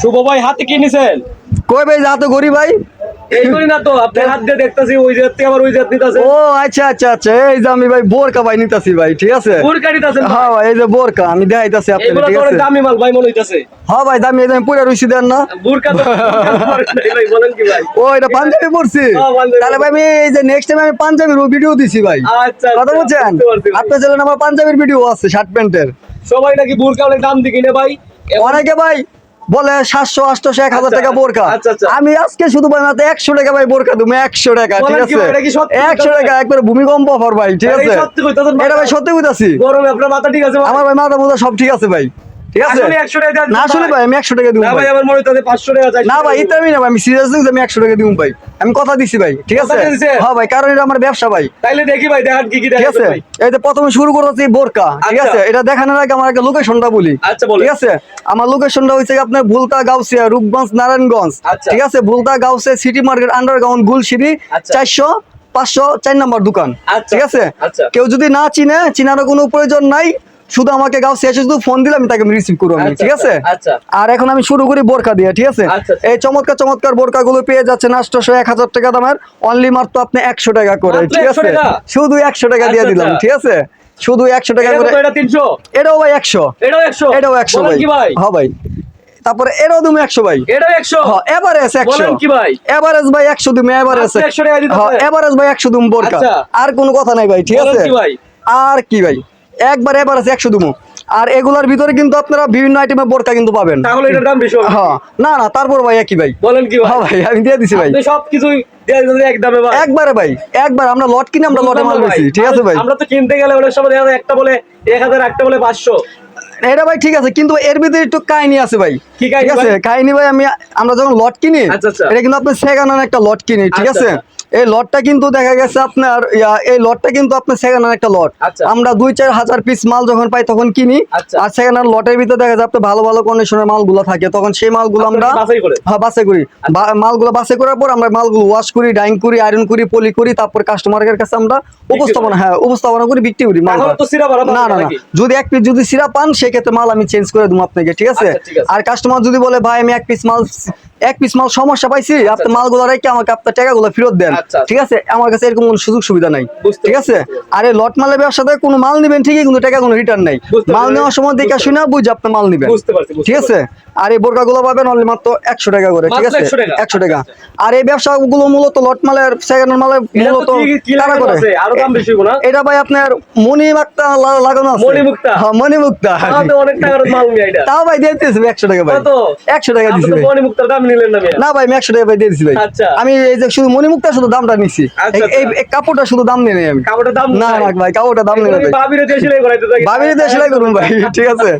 শুভ ভাই হাতে কি নিছেন? কই ভাই যা তো গরি ভাই। এই করি না তো আপনি হাত দিয়ে দেখতেছি ওই জাত থেকে আবার ওই জাত নিতেছে। ও আচ্ছা আচ্ছা আচ্ছা এই যে আমি ভাই বোরকা ভাই নিতাছি ভাই ঠিক আছে? পুরকা নিতেছেন হ্যাঁ ভাই এই যে বোরকা আমি দেখাইতাছি আপনাকে ঠিক আছে? দামি মাল ভাই মনে হইতাছে। হ্যাঁ ভাই দামি এই পুরা রুচি দেন না। বুরকা তো বুরকা পরে নাই ভাই বলেন কি ভাই? ও এটা পাঞ্জাবি পড়ছি হ্যাঁ, তাহলে ভাই আমি এই যে নেক্সট টাইম আমি পাঞ্জাবির ভিডিও দিছি ভাই। আচ্ছা কথা আচ্ছা, আপনার চ্যানেলে আমার পাঞ্জাবির ভিডিও আছে শার্ট প্যান্টের সবাই নাকি বুরকা অনেক দাম দিয়ে কিনে ভাই? অনেকে ভাই বলে সাতশো আটশো এক হাজার আচ্ছা, টাকা বোরকা আচ্ছা, আচ্ছা। আমি আজকে শুধু বানাতে একশো টাকা ভাই বোরকা তুমি একশো টাকা ঠিক আছে? একশো টাকা একবার ভূমিকম্প অফার ভাই ঠিক আছে? এটা ভাই সত্যি বুঝাছি গরমে আপনার মাথা ঠিক আছে? আমার ভাই মাথা মোজা সব ঠিক আছে ভাই। ঠিক আছে? আসলে 100 টাকা দেওয়া না আসলে ভাই। আমি একশো টাকা দিব ভাই। ভাই আমার মনে হইতাছে 500 টাকা চাই না ভাই এটা আমি না ভাই আমি সিরিয়াসলি আমি একশো টাকা দিব ভাই। আমি কথা দিছি ভাই ঠিক আছে? হ্যাঁ ভাই কারণ এটা আমার ব্যবসা ভাই। তাইলে দেখি ভাই দেখান কি কি ঠিক আছে? এই প্রথমে শুরু করতেছি বোরকা ঠিক। আছে? এটা দেখানোর আগে আমার একটা লোকেশনটা বলি। আচ্ছা। ঠিক আছে? আমার লোকেশনটা হচ্ছে কি আপনার ভুলতা গাউসিয়া রূপগঞ্জ নারায়ণগঞ্জ। আচ্ছা। ঠিক আছে? Bhulta Gausia city market underground গুলশিরি আচ্ছা। চারশো পাঁচশো চার নম্বর দোকান। আচ্ছা, ঠিক আছে। কেউ যদি না চিনে চিনারও কোনো প্রয়োজন নাই। শুধু আমাকে গাও এসে শুধু ফোন দিলে আমি তাকে রিসিভ করব আমি আচ্ছা, ঠিক আছে? আচ্ছা। আর এখন আমি শুরু করি বোরকা দিয়ে ঠিক আছে? আচ্ছা। এই চমৎকার চমৎকার বোরকা গুলো পেয়ে যাচ্ছেন আটশোশো এক হাজার টাকা দামের। অনলি মাত্র আপনি একশো টাকা করে ঠিক আছে? শুধু একশো টাকা দিয়ে দিলাম। ঠিক আছে? শুধু একশো টাকা করে কত? এটা 300 এটাও ভাই একশো। এটাও একশো? ভাই। ভাই? হ্যাঁ ভাই। তারপরে এটাও তুমি একশো ভাই। এটাও 100 হ্যাঁ এভারেজ একশো। বলেন কি ভাই? এভারেজ ভাই একশো তুমি এভারেজ মাত্র 100 টাকা দিতে হ্যাঁ হবে? এভারেজ ভাই একশো তুমি বোরকা। আর কোনো কথা নাই ভাই ঠিক আছে? আর কি ভাই? একবার এভারেজ একশো দুমু। আর এগুলার ভিতরে কিন্তু আপনারা বিভিন্ন আইটেমের বোরকা কিন্তু পাবেন। তাহলে এটার দাম বেশি হবে হ্যাঁ। না না তারপর ভাই একই ভাই। বলেন কি ভাই? হ্যাঁ ভাই আমি দিয়ে দিছি ভাই। আপনি সবকিছুই এক একবারে ভাই একবার আমরা লট কিনে আমরা লটে মাল বেশি ঠিক আছে ভাই? আমরা তো কিনতে গেলে অনেক সময় দেখা যায় একটা বলে 1000 একটা বলে 500 এটা ভাই ঠিক আছে কিন্তু এর ভিতরে একটু কাহিনী আছে ভাই। ঠিক আছে? কাহিনী ভাই আমি আমরা যখন লট কিনি আচ্ছা, আচ্ছা। এটা কিন্তু আপনি হ্যান্ড একটা লট কিনি ঠিক আচ্ছা, আছে? এই লটটা কিন্তু দেখা গেছে আপনার এই লটটা কিন্তু আপনার সেকেন্ড হ্যান্ড একটা লট। আচ্ছা। আমরা দুই চার হাজার পিস মাল যখন পাই তখন কিনি। আচ্ছা। আর সেকেন্ড হ্যান্ড লটের ভিতরে দেখা যায় আপনার ভালো ভালো কন্ডিশনের মালগুলো থাকে। তখন সেই মালগুলো আমরা করে? হ্যাঁ বাসে করি। বা- মালগুলো বাসে করার পর আমরা মালগুলো ওয়াশ করি ডাইং করি আয়রন করি পলি করি তারপর কাস্টমারের কাছে আমরা উপস্থাপনা হ্যাঁ উপস্থাপনা করি বিক্রি করি মাল সিরা না না না। যদি এক পিস যদি সিরাপ পান সেক্ষেত্রে মাল আমি চেঞ্জ করে দেবো আপনাকে আচ্ছা, ঠিক আছে। আর কাস্টমার যদি বলে ভাই আমি এক পিস মাল এক পিস মাল সমস্যা পাইছি আপনি মালগুলো রেখে আমাকে আপনার টাকাগুলো ফেরত দেন। আচ্ছা, আচ্ছা। ঠিক আছে? আমার কাছে এরকম কোনো সুযোগ সুবিধা নাই। ঠিক আছে? আর এই লট মালের ব্যবসাতে কোনো মাল নিবেন ঠিকই কিন্তু টাকা কোনো রিটার্ন নাই মাল নেওয়ার সময় দেখে শুনে বুঝে আপনি মাল নিবেন। ঠিক আছে? আর এই বোরকা গুলো পাবেন অনলি মাত্র একশো টাকা করে ঠিক আছে? একশো টাকা। আচ্ছা, আর এই ব্যবসা গুলো মূলত লট মালের সেকেন্ড মালের মূলত কারা এটা ভাই আপনার মণি মাক্তা লাগানো আছে। মণিমুক্তা? হ্যাঁ মণিমুক্তা। তাহলে তো অনেক টাকার মাল নিয়ে এটা। তাও ভাই দিতেছি একশো টাকা ভাই। একশো টাকা ভাই। মনি মুক্তার দাম নিলেন না না ভাই আমি একশো টাকা ভাই দিয়ে দিছি ভাই। আচ্ছা। আমি এই যে শুধু মণিমুক্তা শুধু দামটা নিছি। আচ্ছা, এই- এই কাপড়টা শুধু দাম নেই আমি। কাপড়ের দাম না না ভাই কাপড়টা দাম নেই বাবিরে দিয়ে সেলাই করাইতে থাকি? দিয়ে সেলাই করুন ভাই ঠিক আছে?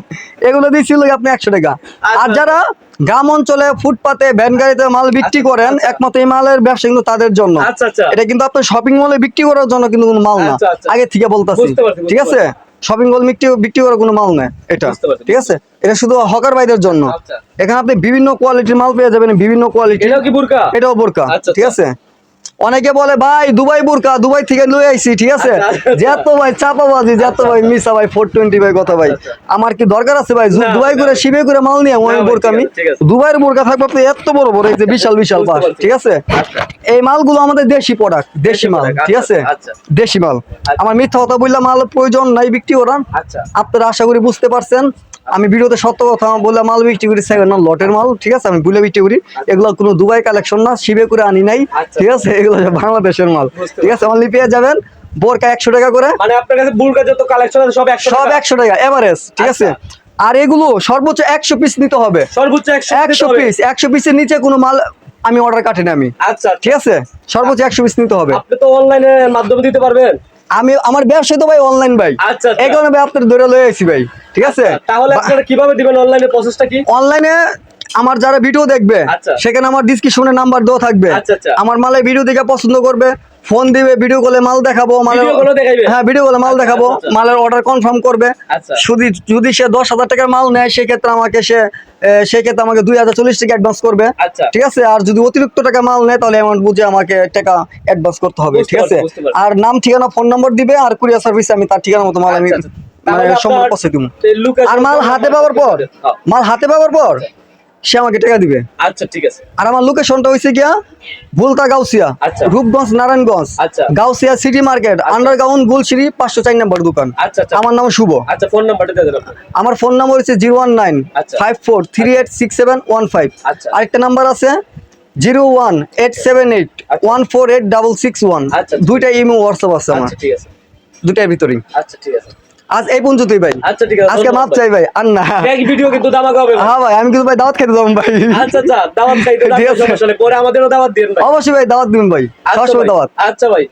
এগুলো দিচ্ছিল আপনি একশো টাকা। আর আচ্ছা। যারা গ্রাম অঞ্চলে ফুটপাতে ভ্যান গাড়িতে মাল বিক্রি আচ্ছা, করেন আচ্ছা। একমাত্র এই মালের ব্যবসা কিন্তু তাদের জন্য। আচ্ছা, আচ্ছা। এটা কিন্তু আপনার শপিং মলে বিক্রি করার জন্য কিন্তু কোনো মাল না। আচ্ছা, আচ্ছা। আগে থেকে বলতাছি। ঠিক আছে? শপিং মল বিক্রি বিক্রি করার কোনো মাল না এটা। ঠিক আছে? এটা শুধু হকার ভাইদের জন্য। আচ্ছা। এখানে আপনি বিভিন্ন কোয়ালিটির মাল পেয়ে যাবেন বিভিন্ন কোয়ালিটি এটাও বোরকা? আচ্ছা, ঠিক আছে? অনেকে বলে ভাই দুবাই বোরকা দুবাই থেকে লয়ে আইছি ঠিক আছে আচ্ছা, আচ্ছা। যত ভাই চাপাবাজি যত ভাই মিসা ভাই ফোর টোয়েন্টি ভাই কথা ভাই আচ্ছা, আমার কি দরকার আছে ভাই দুবাই করে। শিবে করে মাল নিয়ে না আমি বোরকা আমি। দুবাইয়ের বোরকা থাকবে আপনি এত বড় বড় এই যে বিশাল বিশাল পাশ ঠিক আছে। এই মালগুলো আমাদের দেশি প্রোডাক্ট দেশি মাল ঠিক আছে। দেশি মাল আমার মিথ্যা কথা বললাম মাল প্রয়োজন নাই বিক্রি করান। আপনারা আশা করি বুঝতে পারছেন আমি ভিডিওতে সত্য কথা বলে মাল বিক্রি করি সেকেন্ড লটের মাল ঠিক আছে? আমি বুলে বিক্রি করি। এগুলো কোনো দুবাই কালেকশন না শিবে করে আনি নাই আচ্ছা। ঠিক আছে? এগুলো বাংলাদেশের মাল ঠিক আছে? অনলি পেয়ে যাবেন বোরকা একশো টাকা করে। মানে আপনার কাছে বুরকা যত কালেকশন আছে সব একশো সব? একশো টাকা এভারেজ ঠিক আছে? আচ্ছা। আর এগুলো সর্বোচ্চ একশো পিস নিতে হবে। সর্বোচ্চ একশো? পিস একশো পিসের নিচে কোনো মাল আমি অর্ডার কাটি না আমি। আচ্ছা। ঠিক আছে? সর্বোচ্চ একশো পিস নিতে হবে। আপনি তো অনলাইনের মাধ্যমে দিতে পারবেন। আমি আমার ব্যবসা তো ভাই অনলাইন ভাই। আচ্ছা, আচ্ছা। এই কারণে ভাই আপনার ধরে লয়ে আইছি ভাই। ঠিক আছে তাহলে আপনারা কীভাবে দিবেন অনলাইনের প্রসেসটা কি অনলাইনে আমার যারা ভিডিও দেখবে আচ্ছা। সেখানে আমার ডিসক্রিপশনে নাম্বার দেওয়া থাকবে আচ্ছা, আচ্ছা। আমার মালে ভিডিও দেখে পছন্দ করবে ফোন দিবে ভিডিও কলে মাল দেখাবো মালের? হ্যাঁ ভিডিও কলে মাল আচ্ছা, দেখাবো আচ্ছা, আচ্ছা। মালের অর্ডার কনফার্ম করবে আচ্ছা। যদি যদি সে দশ হাজার টাকার মাল নেয় সেক্ষেত্রে আমাকে সে সেক্ষেত্রে আমাকে দুই হাজার চল্লিশ টাকা অ্যাডভান্স করবে আচ্ছা। ঠিক আছে আর যদি অতিরিক্ত টাকা মাল নেয় তাহলে অ্যামাউন্ট বুঝে আমাকে টাকা অ্যাডভান্স করতে হবে ঠিক আছে। আর নাম ঠিকানা ফোন নম্বর দিবে আর কুরিয়ার সার্ভিস আমি তার ঠিকানা মতো মাল আমি মানে আপনার পৌঁছে দিব আর মাল হাতে পাওয়ার পর হ্যাঁ। মাল হাতে পাওয়ার পর সে আমাকে টাকা দিবে। আচ্ছা ঠিক আছে। আর আমার লোকেশনটা হয়েছে গিয়া ভুলতা গাউসিয়া আচ্ছা। Rupganj Narayanganj. Gausia city market underground গুলশিরি পাঁচশো চার নম্বর দোকান। আচ্ছা আচ্ছা। আমার নাম শুভ। আচ্ছা ফোন নাম্বারটা দিয়ে দেন আমার ফোন নাম্বার হচ্ছে zero one nine. Five four three eight six seven one five. আরেকটা নাম্বার আছে zero one eight seven eight. One four eight double six one. দুইটা ইমো হোয়াটসঅ্যাপ আছে। আমার। ঠিক ভিতরেই। আচ্ছা ঠিক আছে। আজ এই পর্যন্তই ভাই। আচ্ছা ঠিক আছে আজকে মাপ চাই ভাই আর না। ব্যাগ ভিডিও কিন্তু দামাক হবে হ্যাঁ ভাই আমি কিন্তু ভাই দাওয়াত খেতে যাব ভাই। আচ্ছা আচ্ছা দাওয়াত খাইতে দাওয়াত সমস্যা নেই পরে আমাদেরও দাওয়াত দিন ভাই। অবশ্যই ভাই দাওয়াত দিন ভাই। আচ্ছা সবসময় দাওয়াত। আচ্ছা ভাই।